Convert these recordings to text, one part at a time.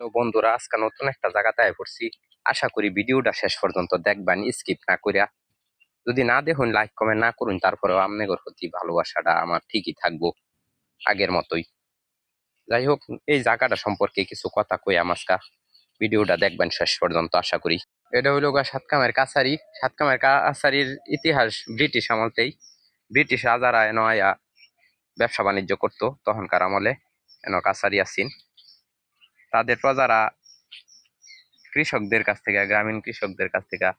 Hello বন্ধুরা, আজকে নতুন একটা জায়গাতে আয় পড়ছি। আশা করি ভিডিওটা শেষ পর্যন্ত দেখবেন স্কিপ না করিয়া যদি না দেখুন লাইক কমেন্ট না করুন, তারপরেও আপনাদের প্রতি ভালোবাসাটা আমার ঠিকই থাকব, আগের মতোই। যাই হোক, এই জায়গাটা সম্পর্কে কিছু কথা কই আমাজকা ভিডিওটা দেখবেন শেষ পর্যন্ত, আশা করি। এটা হইল গা সাতকামের কাছারি। সাতকামের কাছারির ইতিহাস ব্রিটিশ আমলতেই। ব্রিটিশ রাজারা এন আয়া ব্যবসা বাণিজ্য করতো তখনকার আমলে, এন কাছারি আসিন। তাদের প্রজারা কৃষকদের কাছ থেকে, গ্রামীণ কৃষকদের কাছ থেকে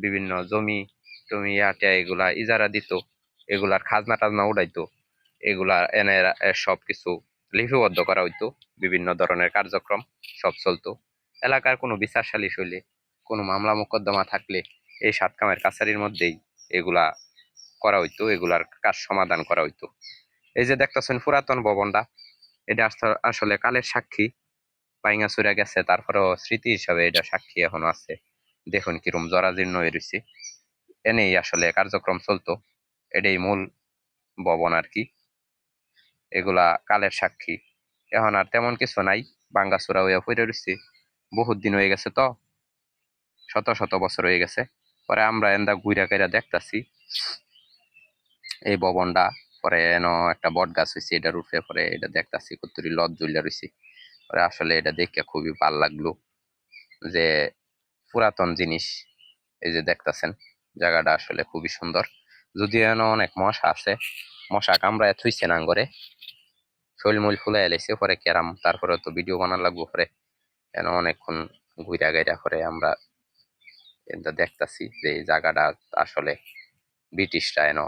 বিভিন্ন জমি টমি আটিয়া এগুলা ইজারা দিত, এগুলার খাজনা টাজনা উড়াইতো, এগুলা এনে সব কিছু লিপিবদ্ধ করা হইতো, বিভিন্ন ধরনের কার্যক্রম সব চলতো। এলাকার কোনো বিচার সালিশ হইলে কোনো মামলা মোকদ্দমা থাকলে এই সাতকামের কাছারির মধ্যেই এগুলা করা হইতো, এগুলার কাজ সমাধান করা হইতো। এই যে দেখতেছেন পুরাতন ভবনটা, এটা আস- আসলে কালের সাক্ষী ভাইঙা চুরা গেছে, তারপরেও স্মৃতি হিসাবে এটা সাক্ষী এখনও আছে। দেখুন কিরম জরাজীর্ণ হয়ে রয়েছে এনেই আসলে কার্যক্রম চলতো। এটাই মূল ভবন আর কি। এগুলা কালের সাক্ষী। এখন আর তেমন কিছু নাই। বাঙ্গা চূড়া হইয়া পড়ে রয়েছে বহুত দিন হয়ে গেছে তো। শত শত বছর হয়ে গেছে। পরে আমরা এন্দা ঘুরা কাইরা দেখতাছি। এই ভবনটা পরে এন একটা বট গাছ হয়েছে এটার উপরে পরে এটা দেখতাছি কতরি লত জ্বলিয়া রয়েছে আসলে এটা দেখে খুবই ভালো লাগল যে পুরাতন জিনিস, এই যে দেখতাছেন জায়গাটা আসলে খুবই সুন্দর। যদিও এন অনেক মশা আছে, মশা কামড়ায় থুইছে না নাঙ্গরে। শৈলমূল ফুলে এলেছে পরে কেরাম তারপরে তো ভিডিও বানার লাগবো পরে। এন অনেকক্ষণ ঘুরা গাইরা করে আমরা এটা দেখতাছি যে এই জায়গাটা আসলে ব্রিটিশরা এন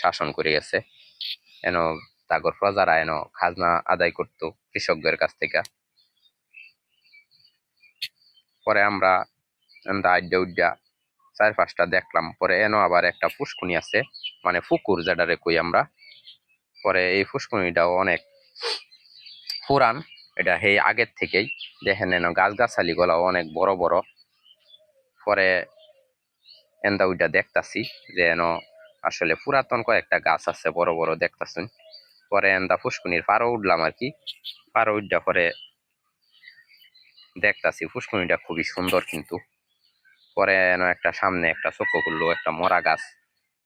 শাসন করে গেছে। এন তাগর প্রজারা এন খাজনা আদায় করতো কৃষকদের কাছ থেকে। পরে আমরা আড্ডা উড্ডা চার পাঁচটা দেখলাম। পরে এনো আবার একটা ফুসকুনি আছে মানে পুকুর যেটারে কই আমরা। পরে এই ফুসকুনিটাও অনেক পুরান, এটা সেই আগের থেকেই। দেখেন এনো গাছ গাছালি গুলাও অনেক বড় বড়। পরে এন্দা ওইটা দেখতাছি যে এনো আসলে পুরাতন কয়েকটা গাছ আছে বড় বড় দেখতাছুন। পরে এন্দা ফুসকুনির পারো উঠলাম আর কি। পারো উঠা পরে দেখতাছি ফুসকুনিটা খুবই সুন্দর কিন্তু। পরে একটা সামনে একটা চক্র করল একটা মরা গাছ।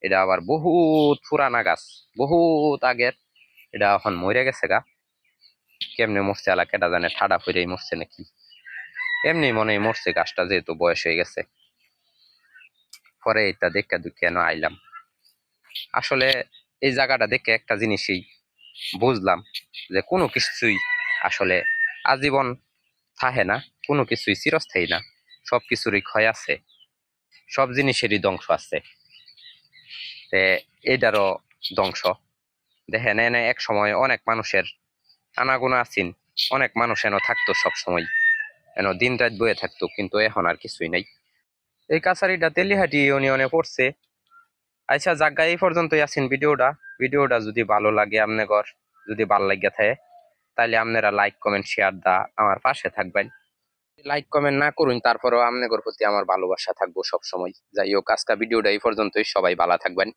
এটা আবার বহুত পুরানা গাছ, বহুত আগের। এটা এখন মরে গেছে গা। কেমনে মরছে আলা কেটা জানে, ঠাডা ফিরেই মরছে নাকি। এমনি মনে মরছে গাছটা, যেহেতু বয়স হয়ে গেছে। পরে এটা দেখে দুঃখে আইলাম। আসলে এই জায়গাটা দেখে একটা জিনিসই বুঝলাম যে কোনো কিছুই আসলে আজীবন থাহে না, কোনো কিছুই চিরস্থায়ী না। সব কিছুরই ক্ষয় আছে, সব জিনিসেরই ধ্বংস আছে। তে এইটারও ধ্বংস। দেখেন, এনে এক সময় অনেক মানুষের আনাগোনা আছেন, অনেক মানুষ এনে থাকতো সব সময় এন দিন রাত বয়ে থাকতো, কিন্তু এখন আর কিছুই নাই। এই কাছারিটা তেলিহাটি ইউনিয়নে পড়ছে আচ্ছা জাগা এই পর্যন্তই আছেন ভিডিওটা। ভিডিওটা যদি ভালো লাগে আপনার যদি ভালো লাগিয়া থাকে, তাহলে আপনারা লাইক কমেন্ট শেয়ার দা আমার পাশে থাকবেন। লাইক কমেন্ট না করুন, তারপরেও আপনাদের প্রতি আমার ভালোবাসা থাকব সবসময়। যাই হোক আজকে ভিডিওটা এই পর্যন্তই। সবাই ভালো থাকবেন।